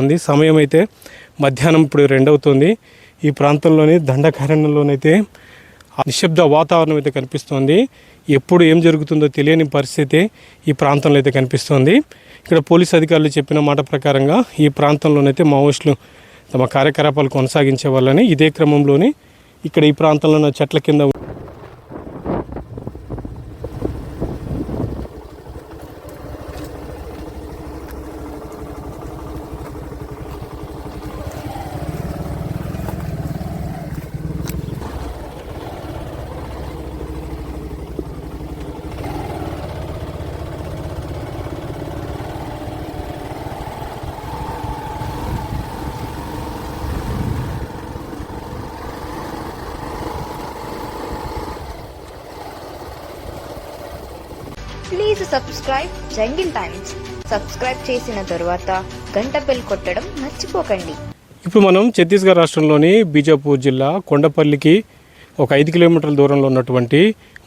ఉంది సమయం అయితే మధ్యాహ్నం ఇప్పుడు రెండవుతుంది. ఈ ప్రాంతంలోని దండకారణ్యంలోనైతే నిశ్శబ్ద వాతావరణం అయితే కనిపిస్తోంది. ఎప్పుడు ఏం జరుగుతుందో తెలియని పరిస్థితి ఈ ప్రాంతంలో అయితే కనిపిస్తోంది. ఇక్కడ పోలీస్ అధికారులు చెప్పిన మాట ప్రకారంగా ఈ ప్రాంతంలోనైతే మావోయిస్టులు తమ కార్యకలాపాలు కొనసాగించే వాళ్ళని ఇదే క్రమంలోని ఇక్కడ ఈ ప్రాంతంలో ఉన్న చెట్ల కింద please subscribe jungle times. Subscribe చేసిన తరువాత గంట బెల్ కొట్టడం మర్చిపోకండి. ఇప్పుడు మనం ఛత్తీస్గఢ్ రాష్ట్రంలోని బీజాపూర్ జిల్లా కొండపల్లికి ఒక ఐదు కిలోమీటర్ల దూరంలో ఉన్నటువంటి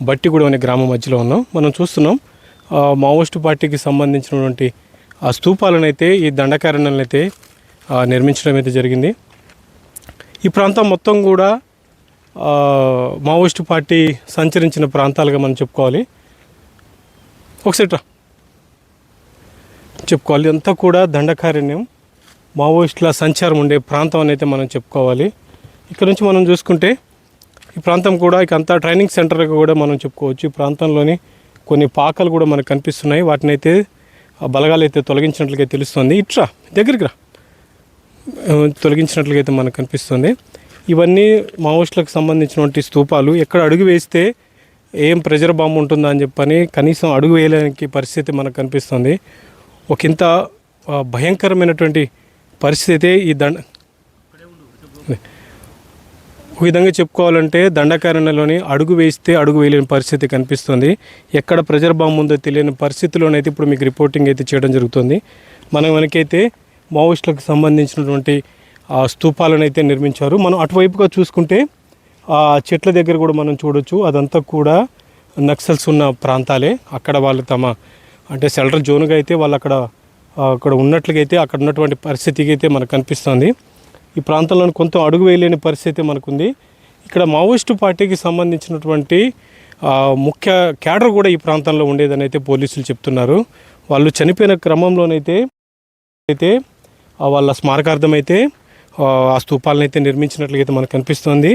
బట్టిగూడెం అనే గ్రామం మధ్యలో ఉన్నాం. మనం చూస్తున్నాం ఆ, మావోయిస్టు పార్టీకి సంబంధించినటువంటి ఆ స్తూపాలను అయితే ఈ దండకారణ్యాలను అయితే నిర్మించడం అయితే జరిగింది. ఈ ప్రాంతం మొత్తం కూడా మావోయిస్ట్ మావోయిస్టు పార్టీ సంచరించిన ప్రాంతాలుగా మనం చెప్పుకోవాలి. ఒకసారి రా. చెప్పుకోవాలి. అంతా కూడా దండకారణ్యం. మావోయిస్టుల సంచారం ఉండే ప్రాంతం అని అయితే మనం చెప్పుకోవాలి. ఇక్కడ నుంచి మనం చూసుకుంటే ఈ ప్రాంతం కూడా ఇక అంతా ట్రైనింగ్ సెంటర్గా కూడా మనం చెప్పుకోవచ్చు. ఈ ప్రాంతంలోని కొన్ని పాకలు కూడా మనకు కనిపిస్తున్నాయి. వాటిని అయితే బలగాలు అయితే తొలగించినట్లుగా తెలుస్తుంది. ఇట్రా దగ్గరికి రా. తొలగించినట్లుగా అయితే మనకు కనిపిస్తుంది. ఇవన్నీ మావోయిస్టులకు సంబంధించినటువంటి స్తూపాలు ఎక్కడ అడుగు వేస్తే ఏం ప్రెజర్ బాంబు ఉంటుందా అని చెప్పని కనీసం అడుగు వేయలేని పరిస్థితి మనకు కనిపిస్తుంది. ఒక ఇంత భయంకరమైనటువంటి పరిస్థితి ఈ దండ ఒక విధంగా చెప్పుకోవాలంటే దండకారణ్యలోని అడుగు వేస్తే అడుగు వేయలేని పరిస్థితి కనిపిస్తుంది. ఎక్కడ ప్రెజర్ బాంబు ఉందో తెలియని పరిస్థితిలోనైతే ఇప్పుడు మీకు రిపోర్టింగ్ అయితే చేయడం జరుగుతుంది. మనం మనకైతే మావోయిస్టులకు సంబంధించినటువంటి స్తూపాలను అయితే నిర్మించారు. మనం అటువైపుగా చూసుకుంటే ఆ చెట్ల దగ్గర కూడా మనం చూడొచ్చు. అదంతా కూడా నక్సల్స్ ఉన్న ప్రాంతాలే. అక్కడ వాళ్ళు తమ అంటే సెల్టర్ జోన్గా అయితే వాళ్ళు అక్కడ అక్కడ ఉన్నట్లుగైతే అక్కడ ఉన్నటువంటి పరిస్థితికి అయితే మనకు కనిపిస్తుంది. ఈ ప్రాంతంలో కొంత అడుగు వేయలేని పరిస్థితి మనకుంది. ఇక్కడ మావోయిస్టు పార్టీకి సంబంధించినటువంటి ముఖ్య క్యాడర్ కూడా ఈ ప్రాంతంలో ఉండేదని అయితే పోలీసులు చెప్తున్నారు. వాళ్ళు చనిపోయిన క్రమంలోనైతే అయితే వాళ్ళ స్మారకార్థం అయితే ఆ, స్థూపాలను అయితే నిర్మించినట్లయితే మనకు కనిపిస్తుంది.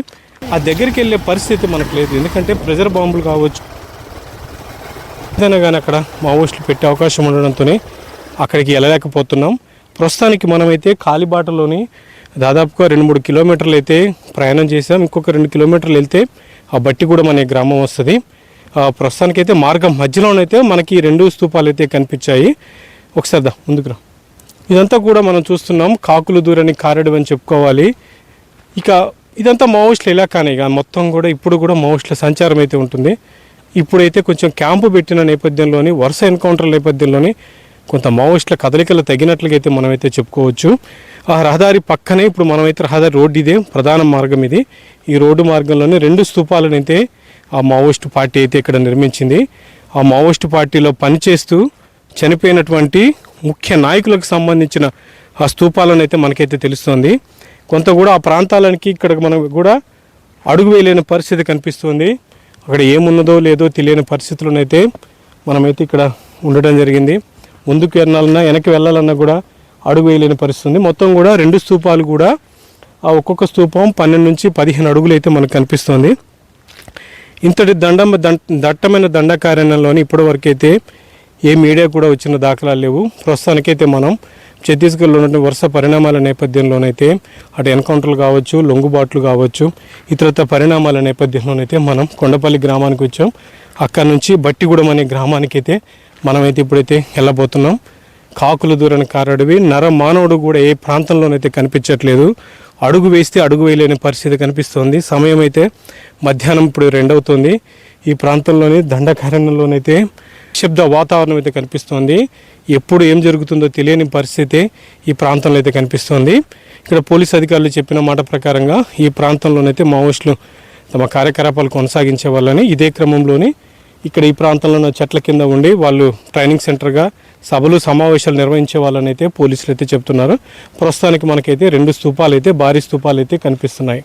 ఆ దగ్గరికి వెళ్ళే పరిస్థితి మనకు లేదు. ఎందుకంటే ప్రెజర్ బాంబులు కావచ్చు ఏదైనా కానీ అక్కడ మావోయిస్టులు పెట్టే అవకాశం ఉండడంతోనే అక్కడికి వెళ్ళలేకపోతున్నాం. ప్రస్తుతానికి మనమైతే కాలిబాటలోని దాదాపుగా రెండు మూడు కిలోమీటర్లు అయితే ప్రయాణం చేసాం ఇంకొక రెండు కిలోమీటర్లు వెళ్తే ఆ బట్టి కూడా మన గ్రామం వస్తుంది. ఆ, ప్రస్తుతానికైతే మార్గం మధ్యలోనైతే మనకి రెండు స్తూపాలు అయితే కనిపించాయి. ఒకసారి దా ముందుకు రా. ఇదంతా కూడా మనం చూస్తున్నాం కాకులు దూరని కారడు అని చెప్పుకోవాలి. ఇక ఇదంతా మావోయిస్టులు ఇలా కానీ ఇక. మొత్తం కూడా ఇప్పుడు కూడా మావోయిస్టుల సంచారం అయితే ఉంటుంది. ఇప్పుడైతే కొంచెం క్యాంపు పెట్టిన నేపథ్యంలోని వరుస ఎన్కౌంటర్ నేపథ్యంలోని కొంత మావోయిస్టుల కదలికలు తగినట్లుగా అయితే మనమైతే చెప్పుకోవచ్చు. ఆ రహదారి పక్కనే ఇప్పుడు మనమైతే రహదారి రోడ్డు ఇదే ప్రధాన మార్గం ఇది. ఈ రోడ్డు మార్గంలోనే రెండు స్తూపాలను అయితే ఆ మావోయిస్టు పార్టీ అయితే ఇక్కడ నిర్మించింది. ఆ మావోయిస్టు పార్టీలో పనిచేస్తూ చనిపోయినటువంటి ముఖ్య నాయకులకు సంబంధించిన ఆ స్తూపాలను అయితే మనకైతే తెలుస్తుంది. కొంత కూడా ఆ ప్రాంతాలకి ఇక్కడ మనం కూడా అడుగు వేయలేని పరిస్థితి కనిపిస్తుంది. అక్కడ ఏమున్నదో లేదో తెలియని పరిస్థితుల్లోనైతే మనమైతే ఇక్కడ ఉండడం జరిగింది. ముందుకు వెళ్ళాలన్నా వెనక్కి వెళ్ళాలన్నా కూడా అడుగు వేయలేని పరిస్థితి మొత్తం కూడా రెండు స్తూపాలు కూడా ఆ ఒక్కొక్క స్తూపం పన్నెండు నుంచి పదిహేను అడుగులు అయితే మనకు కనిపిస్తుంది. ఇంతటి దండం దట్టమైన దండకారణ్యంలోని ఇప్పటి వరకు అయితే ఏ మీడియా కూడా వచ్చిన దాఖలాలు లేవు. ప్రస్తుతానికైతే మనం ఛత్తీస్గఢ్లో ఉన్న వరుస పరిణామాల నేపథ్యంలోనైతే అటు ఎన్కౌంటర్లు కావచ్చు లొంగుబాట్లు కావచ్చు ఇతరత్ర పరిణామాల నేపథ్యంలోనైతే మనం కొండపల్లి గ్రామానికి వచ్చాం. అక్కడ నుంచి బట్టిగూడెం అనే గ్రామానికైతే మనమైతే ఇప్పుడైతే వెళ్ళబోతున్నాం. కాకులు దూరని కారడివి నర మానవుడు కూడా ఏ ప్రాంతంలోనైతే కనిపించట్లేదు. అడుగు వేస్తే అడుగు వేయలేని పరిస్థితి కనిపిస్తోంది. సమయం అయితే మధ్యాహ్నం ఇప్పుడు రెండవుతుంది. ఈ ప్రాంతంలోని దండకారణ్యంలోనైతే శబ్ద వాతావరణం అయితే కనిపిస్తోంది. ఎప్పుడు ఏం జరుగుతుందో తెలియని పరిస్థితి ఈ ప్రాంతంలో అయితే కనిపిస్తోంది. ఇక్కడ పోలీస్ అధికారులు చెప్పిన మాట ప్రకారంగా ఈ ప్రాంతంలోనైతే మావోయిస్టులు తమ కార్యకలాపాలు కొనసాగించే వాళ్ళని ఇదే క్రమంలోని ఇక్కడ ఈ ప్రాంతంలో చెట్ల కింద ఉండి వాళ్ళు ట్రైనింగ్ సెంటర్గా సభలు సమావేశాలు నిర్వహించే వాళ్ళని అయితే పోలీసులు అయితే చెప్తున్నారు. ప్రస్తుతానికి మనకైతే రెండు స్తూపాలు అయితే భారీ స్తూపాలు అయితే కనిపిస్తున్నాయి.